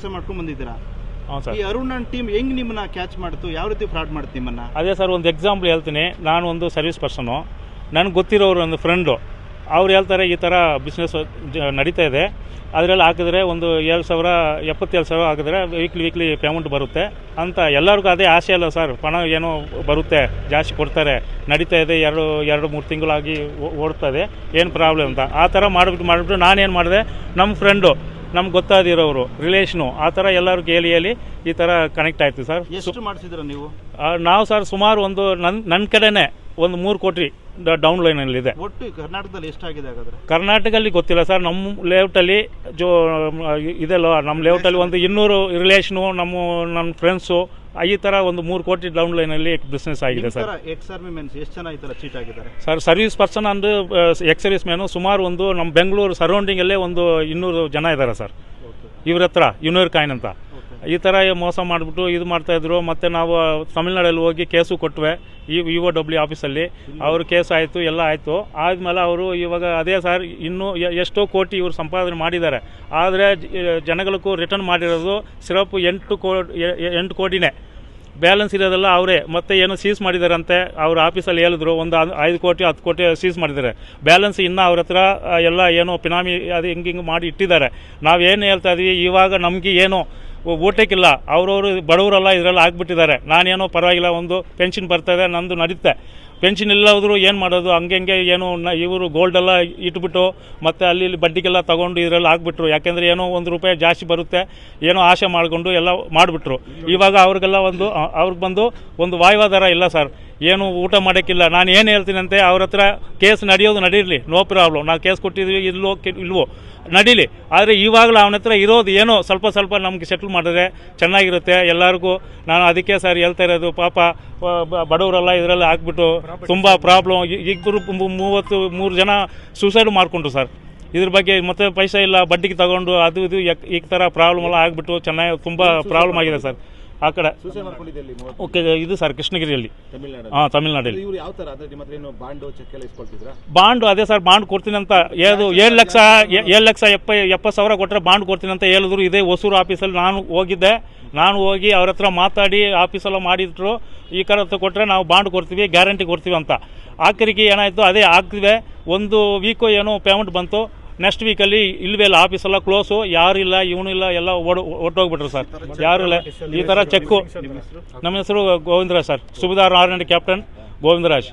ಕೆಲಸ ಮಾಡ್ಕೊಂಡು ಬಂದಿದ್ದೀರಾ? ಹ್ಞೂ ಸರ್. ಈ ಅರುಣ್ ಟೀಮ್ ಹೆಂಗ್ ನಿಮ್ಮನ್ನ ಕ್ಯಾಚ್ ಮಾಡ್ತು? ಯಾವ ರೀತಿ ಫ್ರಾಡ್ ಮಾಡ್ತು ನಿಮ್ಮನ್ನ? ಅದೇ ಸರ್ ಒಂದು ಎಕ್ಸಾಂಪಲ್ ಹೇಳ್ತೀನಿ. ನಾನು ಒಂದು ಸರ್ವಿಸ್ ಪರ್ಸನು ನನಗೆ ಗೊತ್ತಿರೋರು ಒಂದು ಫ್ರೆಂಡು ಅವ್ರು ಹೇಳ್ತಾರೆ ಈ ಥರ ಬಿಸ್ನೆಸ್ ನಡೀತಾ ಇದೆ. ಅದರಲ್ಲಿ ಹಾಕಿದ್ರೆ ಒಂದು ಏಳು ಸಾವಿರ ಎಪ್ಪತ್ತೇಳು ಸಾವಿರ ಹಾಕಿದ್ರೆ ವೀಕ್ಲಿ ವೀಕ್ಲಿ ಪೇಮೆಂಟ್ ಬರುತ್ತೆ. ಅಂತ ಎಲ್ಲರಿಗೂ ಅದೇ ಆಸೆ ಅಲ್ಲ ಸರ್. ಪಣ ಏನೋ ಬರುತ್ತೆ ಜಾಸ್ತಿ ಕೊಡ್ತಾರೆ. ನಡೀತಾ ಇದೆ ಎರಡು ಎರಡು ಮೂರು ತಿಂಗಳಾಗಿ ಓಡ್ತದೆ ಏನು ಪ್ರಾಬ್ಲಮ್ ಅಂತ. ಆ ಥರ ಮಾಡಿಬಿಟ್ಟು ಮಾಡಿಬಿಟ್ಟು ನಾನೇನು ಮಾಡಿದೆ? ನಮ್ಮ ಫ್ರೆಂಡು ನಮ್ಗೆ ಗೊತ್ತಾದಿರೋರು ರಿಲೇಷನು ಆ ಥರ ಎಲ್ಲರೂ ಕೇಳಿ ಹೇಳಿ ಈ ಥರ ಕನೆಕ್ಟ್ ಆಯಿತು ಸರ್. ಎಷ್ಟು ಮಾಡಿಸಿದ್ರ ನೀವು? ನಾವು ಸರ್ ಸುಮಾರು ಒಂದು ನನ್ನ ನನ್ನ ಕಡೆನೇ ಒಂದು ಮೂರು ಕೋಟಿ ಡೌನ್ ಲೈನಲ್ಲಿದೆ ಒಟ್ಟು ಕರ್ನಾಟಕದಲ್ಲಿ ಎಷ್ಟಾಗಿದೆ ಹಾಗಾದ್ರೆ? ಕರ್ನಾಟಕದಲ್ಲಿ ಗೊತ್ತಿಲ್ಲ ಸರ್. ನಮ್ಮ ಲೇಔಟಲ್ಲಿ ಜೋ ಇದೆಲ್ಲ ನಮ್ಮ ಲೇಔಟಲ್ಲಿ ಒಂದು ಇನ್ನೂರು ರಿಲೇಷನು ನಮ್ಮ ನನ್ನ ಫ್ರೆಂಡ್ಸು ಈ ಥರ ಒಂದು ಮೂರು ಕೋಟಿ ಡೌನ್ ಲೈನಲ್ಲಿ ಬಿಸ್ನೆಸ್ ಆಗಿದೆ ಸರ್. ಎಕ್ಸ್ ಆರ್ಮಿ ಮೆನ್ಸ್ ಎಷ್ಟು ಜನ ಈ ತರ ಚೀಟ್ ಆಗಿದ್ದಾರೆ? ಸರ್ ಸರ್ವಿಸ್ ಪರ್ಸನ್ ಅಂದು ಎಕ್ಸ್ ಸರ್ವಿಸ್ ಮ್ಯಾನು ಸುಮಾರು ಒಂದು ನಮ್ಮ ಬೆಂಗಳೂರು ಸರೌಂಡಿಂಗಲ್ಲೇ ಒಂದು ಇನ್ನೂರು ಜನ ಇದ್ದಾರೆ ಸರ್. ಇವ್ರ ಹತ್ರ ಯುನೂರ್ ಕಾಯಿನ್ ಅಂತ. ಈ ಥರ ಮೋಸ ಮಾಡಿಬಿಟ್ಟು ಇದು ಮಾಡ್ತಾಯಿದ್ರು ಮತ್ತು ನಾವು ತಮಿಳ್ನಾಡಲ್ಲಿ ಹೋಗಿ ಕೇಸು ಕೊಟ್ವೆ ಈ ವಿ ಒ ಡಬ್ಲ್ಯೂ ಆಫೀಸಲ್ಲಿ. ಅವರು ಕೇಸ್ ಆಯಿತು, ಎಲ್ಲ ಆಯಿತು. ಆದಮೇಲೆ ಅವರು ಇವಾಗ ಅದೇ ಸರ್ ಇನ್ನೂ ಎಷ್ಟೋ ಕೋಟಿ ಇವರು ಸಂಪಾದನೆ ಮಾಡಿದ್ದಾರೆ. ಆದರೆ ಜನಗಳಿಗೂ ರಿಟರ್ನ್ ಮಾಡಿರೋದು ಸಿರಪ್ ಎಂಟು ಕೋ ಎಂಟು ಕೋಟಿನೇ. ಬ್ಯಾಲೆನ್ಸ್ ಇರೋದೆಲ್ಲ ಅವರೇ. ಮತ್ತೆ ಏನೋ ಸೀಸ್ ಮಾಡಿದಾರಂತೆ. ಅವ್ರ ಆಫೀಸಲ್ಲಿ ಹೇಳಿದ್ರು, ಒಂದು ಐದು ಕೋಟಿ, ಹತ್ತು ಕೋಟಿ ಸೀಸ್ ಮಾಡಿದ್ದಾರೆ. ಬ್ಯಾಲೆನ್ಸ್ ಇನ್ನೂ ಅವ್ರ ಹತ್ರ ಎಲ್ಲ ಏನೋ ಪಿನಾಮಿ, ಅದು ಹಿಂಗೆ ಹಿಂಗೆ ಮಾಡಿ ಇಟ್ಟಿದ್ದಾರೆ. ನಾವೇನು ಹೇಳ್ತಾ ಇದೀವಿ? ಇವಾಗ ನಮಗೆ ಏನೋ ಊಟಕ್ಕಿಲ್ಲ ಅವರವರು ಬಡವರೆಲ್ಲ ಇದರಲ್ಲಿ ಆಗಿಬಿಟ್ಟಿದ್ದಾರೆ. ನಾನೇನೋ ಪರವಾಗಿಲ್ಲ ಒಂದು ಪೆನ್ಷನ್ ಬರ್ತದೆ ನಂದು ನಡೀತೆ. ಪೆನ್ಷನ್ ಇಲ್ಲ ಹೋದ್ರು ಏನು ಮಾಡೋದು? ಹಂಗೆ ಹಂಗೆ ಏನು ಇವರು ಗೋಲ್ಡೆಲ್ಲ ಇಟ್ಬಿಟ್ಟು ಮತ್ತು ಅಲ್ಲಿ ಇಲ್ಲಿ ಬಡ್ಡಿಗೆಲ್ಲ ತಗೊಂಡು ಇದರಲ್ಲಿ ಹಾಕ್ಬಿಟ್ರು. ಯಾಕೆಂದರೆ ಏನೋ ಒಂದು ರೂಪಾಯಿ ಜಾಸ್ತಿ ಬರುತ್ತೆ. ಏನೋ ಆಸೆ ಮಾಡಿಕೊಂಡು ಎಲ್ಲ ಮಾಡಿಬಿಟ್ರು. ಇವಾಗ ಅವ್ರಿಗೆಲ್ಲ ಒಂದು ಅವ್ರಿಗೆ ಬಂದು ಒಂದು ವಾಯುವಾದಾರ ಇಲ್ಲ ಸರ್. ಏನು ಊಟ ಮಾಡೋಕ್ಕಿಲ್ಲ. ನಾನು ಏನು ಹೇಳ್ತೀನಂತೆ, ಅವ್ರ ಹತ್ರ ಕೇಸ್ ನಡೆಯೋದು ನಡೀಲಿ ನೋ ಪ್ರಾಬ್ಲಮ್. ನಾವು ಕೇಸ್ ಕೊಟ್ಟಿದ್ವಿ, ಇಲ್ಲೋ ಇಲ್ವೋ. ನಡೀಲಿ. ಆದರೆ ಇವಾಗಲೂ ಅವನ ಹತ್ರ ಇರೋದು ಏನೋ ಸ್ವಲ್ಪ ಸ್ವಲ್ಪ ನಮಗೆ ಸೆಟ್ಲ್ ಮಾಡಿದ್ರೆ ಚೆನ್ನಾಗಿರುತ್ತೆ. ಎಲ್ಲರಿಗೂ, ನಾನು ಅದಕ್ಕೆ ಸರ್ ಹೇಳ್ತಾ ಇರೋದು, ಪಾಪ ಬಡವರೆಲ್ಲ ಇದರಲ್ಲಿ ಹಾಕ್ಬಿಟ್ಟು ತುಂಬ ಪ್ರಾಬ್ಲಮ್ ಇಬ್ಬರು ಮೂವತ್ತು ಮೂರು ಜನ ಸೂಸೈಡ್ ಮಾಡಿಕೊಂಡ್ರು ಸರ್ ಇದ್ರ ಬಗ್ಗೆ ಮತ್ತೆ ಪೈಸಾ ಇಲ್ಲ ಬಡ್ಡಿಗೆ ತಗೊಂಡು ಅದು ಇದು ಈ ಥರ ಪ್ರಾಬ್ಲಮ್ ಎಲ್ಲ ಆಗಿಬಿಟ್ಟು ಚೆನ್ನಾಗಿ ತುಂಬ ಪ್ರಾಬ್ಲಮ್ ಆಗಿದೆ ಸರ್ ಆ ಕಡೆ. ಓಕೆ ಇದು ಸರ್ ಕೃಷ್ಣಗಿರಿಯಲ್ಲಿ. ಹಾಂ ತಮಿಳ್ನಾಡಲ್ಲಿ. ಬಾಂಡು ಅದೇ ಸರ್ ಬಾಂಡ್ ಕೊಡ್ತೀನಿ ಅಂತ ಏಳು ಏಳು ಲಕ್ಷ ಏಳು ಲಕ್ಷ ಎಪ್ಪ ಎಪ್ಪತ್ತು ಸಾವಿರ ಕೊಟ್ಟರೆ ಬಾಂಡ್ ಕೊಡ್ತೀನಿ ಅಂತ ಹೇಳಿದ್ರು. ಇದೇ ಹೊಸೂರು ಆಫೀಸಲ್ಲಿ ನಾನು ಹೋಗಿದ್ದೆ. ನಾನು ಹೋಗಿ ಅವ್ರ ಹತ್ರ ಮಾತಾಡಿ ಆಫೀಸೆಲ್ಲ ಮಾಡಿದ್ರು. ಈ ಕಡೆ ಹತ್ರ ಕೊಟ್ಟರೆ ನಾವು ಬಾಂಡ್ ಕೊಡ್ತೀವಿ ಗ್ಯಾರಂಟಿ ಕೊಡ್ತೀವಿ ಅಂತ. ಆಖರಿಗೆ ಏನಾಯಿತು ಅದೇ ಆಗ್ತಿದೆ. ಒಂದು ವೀಕು ಏನೋ ಪೇಮೆಂಟ್ ಬಂತು. ನೆಕ್ಸ್ಟ್ ವೀಕಲ್ಲಿ ಇಲ್ವೇ ಇಲ್ಲ ಆಫೀಸ್ ಎಲ್ಲ ಕ್ಲೋಸು ಯಾರು ಇಲ್ಲ ಇವನು ಇಲ್ಲ ಎಲ್ಲ ಓಡ್ ಒಟ್ಟೋಗ್ಬಿಟ್ರು ಸರ್ ಯಾರು ಇಲ್ಲ. ಈ ಥರ ಚೆಕ್ಕು ನಮ್ಮ ಹೆಸರು Govindaraj sir subedar R captain Govindaraj.